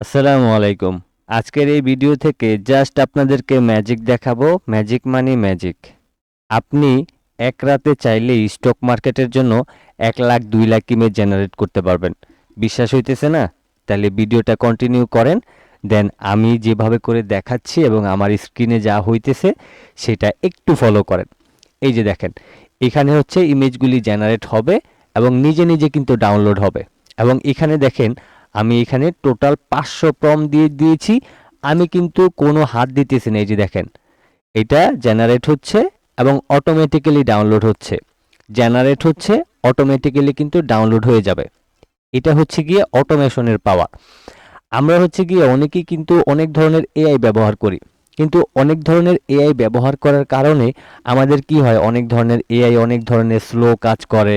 আসসালামু আলাইকুম। আজকের এই ভিডিও থেকে জাস্ট আপনাদেরকে ম্যাজিক দেখাবো। ম্যাজিক মানি ম্যাজিক আপনি এক রাতে চাইলেই স্টক মার্কেটের জন্য এক লাখ, দুই লাখ ইমেজ জেনারেট করতে পারবেন। বিশ্বাস হইতেছে না? তাহলে ভিডিওটা কন্টিনিউ করেন। দেন আমি যেভাবে করে দেখাচ্ছি এবং আমার স্ক্রিনে যা হইতেছে, সেটা একটু ফলো করেন। এই যে দেখেন, এখানে হচ্ছে ইমেজগুলি জেনারেট হবে এবং নিজে নিজে কিন্তু ডাউনলোড হবে। এবং এখানে দেখেন আমি এখানে টোটাল পাঁচশো প্রম দিয়ে দিয়েছি। আমি কিন্তু কোনো হাত দিতেছি না, এই যে দেখেন। এটা জেনারেট হচ্ছে এবং অটোমেটিক্যালি ডাউনলোড হচ্ছে। জেনারেট হচ্ছে অটোমেটিক্যালি কিন্তু ডাউনলোড হয়ে যাবে। এটা হচ্ছে গিয়ে অটোমেশনের পাওয়ার আমরা হচ্ছে গিয়ে অনেকেই কিন্তু অনেক ধরনের এআই ব্যবহার করি। কিন্তু অনেক ধরনের এআই ব্যবহার করার কারণে আমাদের কি হয়? অনেক ধরনের এআই অনেক ধরনের স্লো কাজ করে।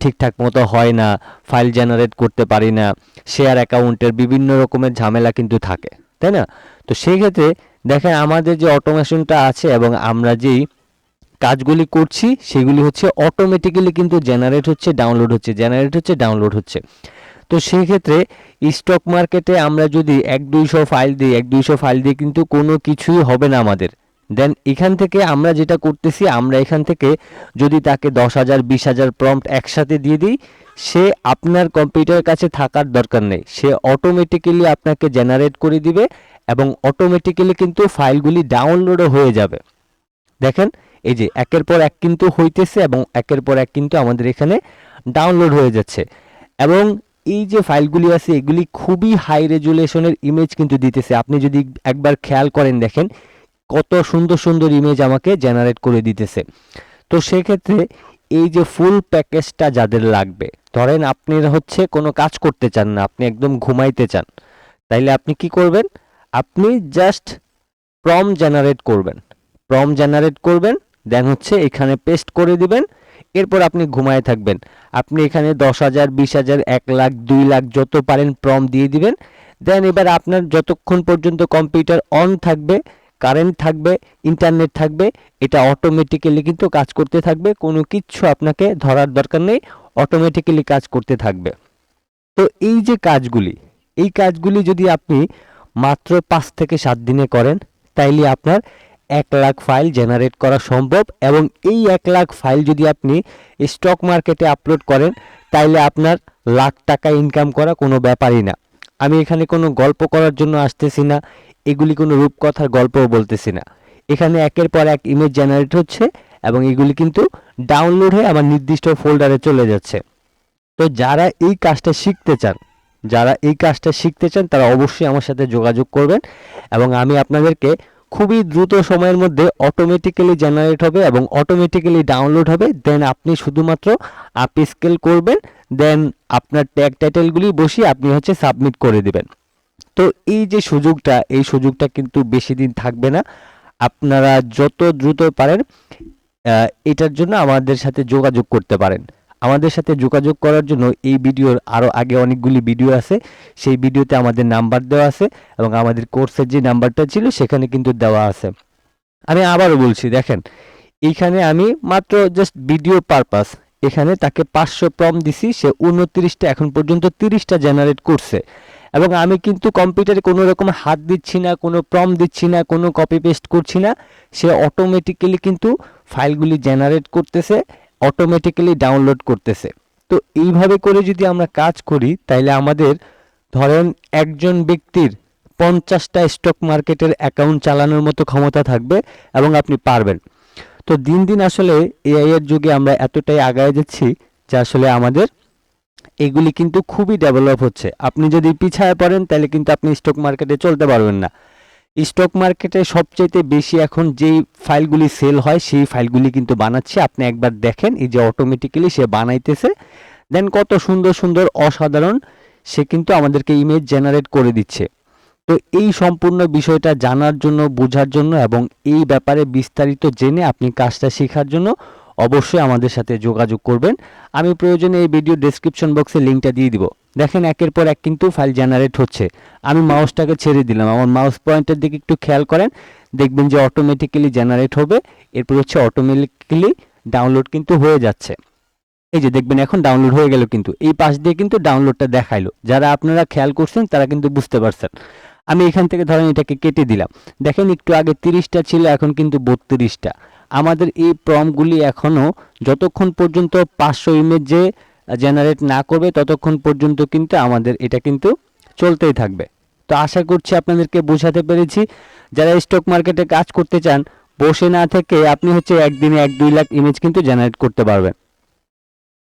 ঠিকঠাক মতো হয় না ফাইল জেনারেট করতে পারি না শেয়ার অ্যাকাউন্টের বিভিন্ন রকমের ঝামেলা কিন্তু থাকে, তাই না? তো সেই ক্ষেত্রে দেখেন আমাদের যে অটোমেশনটা আছে এবং আমরা যেই কাজগুলি করছি, সেগুলি হচ্ছে অটোমেটিক্যালি কিন্তু জেনারেট হচ্ছে ডাউনলোড হচ্ছে জেনারেট হচ্ছে ডাউনলোড হচ্ছে। তো সেই ক্ষেত্রে স্টক মার্কেটে আমরা যদি এক দুইশো ফাইল দিই, এক দুইশো ফাইল দিয়ে কিন্তু কোনো কিছুই হবে না আমাদের। দেন এখান থেকে আমরা যেটা করতেছি, আমরা এখান থেকে যদি তাকে দশ হাজার, বিশ হাজার প্রম্পট একসাথে দিয়ে দিই, সে আপনার কম্পিউটারের কাছে থাকার দরকার নেই। সে অটোমেটিক্যালি আপনাকে জেনারেট করে দিবে এবং অটোমেটিক্যালি কিন্তু ফাইলগুলি ডাউনলোডও হয়ে যাবে। দেখেন, এই যে একের পর এক কিন্তু হইতেছে এবং একের পর এক কিন্তু আমাদের এখানে ডাউনলোড হয়ে যাচ্ছে। এবং এই যে ফাইলগুলি আছে, এগুলি খুবই হাই রেজুলেশনের ইমেজ কিন্তু দিতেছে। আপনি যদি একবার খেয়াল করেন দেখেন কত সুন্দর সুন্দর ইমেজ আমাকে জেনারেট করে দিতেছে। তো সেক্ষেত্রে এই যে ফুল প্যাকেজটা যাদের লাগবে, ধরেন আপনি হচ্ছে কোনো কাজ করতে চান না, আপনি একদম ঘুমাইতে চান, তাইলে আপনি কি করবেন? আপনি জাস্ট প্রম জেনারেট করবেন। প্রম জেনারেট করবেন দেন হচ্ছে এখানে পেস্ট করে দিবেন, এরপর আপনি ঘুমায় থাকবেন। আপনি এখানে দশ হাজার, বিশ হাজার, এক লাখ, দুই লাখ যত পারেন প্রম দিয়ে দিবেন। দেন এবার আপনার যতক্ষণ পর্যন্ত কম্পিউটার অন থাকবে কারেন্ট থাকবে, ইন্টারনেট থাকবে, এটা অটোমেটিক্যালি কিন্তু কাজ করতে থাকবে, কোনো কিচ্ছু আপনাকে ধরার দরকার নেই অটোমেটিক্যালি কাজ করতে থাকবে। তো এই যে কাজগুলি, এই কাজগুলি যদি আপনি মাত্র পাঁচ থেকে সাত দিনে করেন, তাইলে আপনার এক লাখ ফাইল জেনারেট করা সম্ভব এবং এই এক লাখ ফাইল যদি আপনি স্টক মার্কেটে আপলোড করেন, তাইলে আপনার লাখ টাকা ইনকাম করা কোনো ব্যাপারই না। আমি এখানে কোনো গল্প করার জন্য আসতেছি না এগুলি কোনো রূপকথার গল্পও বলতেছি না। এখানে একের পর এক ইমেজ জেনারেট হচ্ছে এবং এগুলি কিন্তু ডাউনলোড হয়ে আমার নির্দিষ্ট ফোল্ডারে চলে যাচ্ছে। তো যারা এই কাজটা শিখতে চান, যারা এই কাজটা শিখতে চান, তারা অবশ্যই আমার সাথে যোগাযোগ করবেন এবং আমি আপনাদেরকে খুবই দ্রুত সময়ের মধ্যে অটোমেটিক্যালি জেনারেট হবে এবং অটোমেটিক্যালি ডাউনলোড হবে। দেন আপনি শুধুমাত্র আপ স্কেল করবেন দেন আপনার ট্যাগ টাইটেলগুলি বসিয়ে আপনি হচ্ছে সাবমিট করে দিবেন। তো এই যে সুযোগটা, এই সুযোগটা কিন্তু বেশি দিন থাকবে না। আপনারা যত দ্রুত পারেন এটার জন্য আমাদের সাথে যোগাযোগ করতে পারেন। আমাদের সাথে যোগাযোগ করার জন্য এই ভিডিওর আরও আগে অনেকগুলি ভিডিও আছে। সেই ভিডিওতে আমাদের নাম্বার দেওয়া আছে এবং আমাদের কোর্সের যে নাম্বারটা ছিল, সেখানে কিন্তু দেওয়া আছে। আমি আবারও বলছি, দেখেন, এইখানে আমি মাত্র জাস্ট ভিডিও পারপাস এখানে তাকে পাঁচশো প্রম দিছি, সে উনত্রিশটা, এখন পর্যন্ত তিরিশটা জেনারেট করছে। এবং আমি কিন্তু কম্পিউটারে কোনো রকম হাত দিচ্ছি না, কোনো প্রম দিচ্ছি না, কোনো কপি পেস্ট করছি না। সে অটোমেটিক্যালি কিন্তু ফাইলগুলি জেনারেট করতেছে অটোমেটিক্যালি ডাউনলোড করতেছে। তো এইভাবে করে যদি আমরা কাজ করি, তাইলে আমাদের ধরেন একজন ব্যক্তির পঞ্চাশটা স্টক মার্কেটের অ্যাকাউন্ট চালানোর মতো ক্ষমতা থাকবে এবং আপনি পারবেন। তো দিন দিন আসলে এআই এর যুগে আমরা এতটাই আগায় যাচ্ছি যে আসলে আমাদের এগুলি কিন্তু খুবই ডেভেলপ হচ্ছে। আপনি যদি পিছায় পড়েন, তাহলে কিন্তু আপনি স্টক মার্কেটে চলতে পারবেন না। স্টক মার্কেটে সবচাইতে বেশি এখন যেই ফাইলগুলি সেল হয়, সেই ফাইলগুলি কিন্তু বানাচ্ছে। আপনি একবার দেখেন, এই যে অটোমেটিক্যালি সে বানাইতেছে। দেন কত সুন্দর সুন্দর, অসাধারণ সে কিন্তু আমাদেরকে ইমেজ জেনারেট করে দিচ্ছে। তো এই সম্পূর্ণ বিষয়টা জানার জন্য, বোঝার জন্য এবং এই ব্যাপারে বিস্তারিত জেনে আপনি কাজটা শেখার জন্য অবশ্যই আমাদের সাথে যোগাযোগ করবেন। আমি প্রয়োজনে এই ভিডিও ডেসক্রিপশন বক্সে লিঙ্কটা দিয়ে দিব। দেখেন একের পর এক কিন্তু ফাইল জেনারেট হচ্ছে। আমি মাউসটাকে ছেড়ে দিলাম। আমার মাউস পয়েন্টের দিকে একটু খেয়াল করেন। দেখবেন যে অটোমেটিক্যালি জেনারেট হবে। এরপর হচ্ছে অটোমেটিক্যালি ডাউনলোড কিন্তু হয়ে যাচ্ছে। এই যে দেখবেন এখন ডাউনলোড হয়ে গেল কিন্তু। এই পাশ দিয়ে কিন্তু ডাউনলোডটা দেখাইলো। যারা আপনারা খেয়াল করছেন, তারা কিন্তু বুঝতে পারছেন। আমি এখান থেকে ধরেন এটাকে কেটে দিলাম। দেখেন একটু আগে তিরিশটা ছিল, এখন কিন্তু বত্রিশটা। আমাদের এই প্রমগুলি এখনও যতক্ষণ পর্যন্ত পাঁচশো ইমেজে জেনারেট না করবে, ততক্ষণ পর্যন্ত কিন্তু আমাদের এটা কিন্তু চলতেই থাকবে। তো আশা করছি আপনাদেরকে বোঝাতে পেরেছি। যারা স্টক মার্কেটে কাজ করতে চান, বসে না থেকে আপনি হচ্ছে একদিনে এক দুই লাখ ইমেজ কিন্তু জেনারেট করতে পারবেন।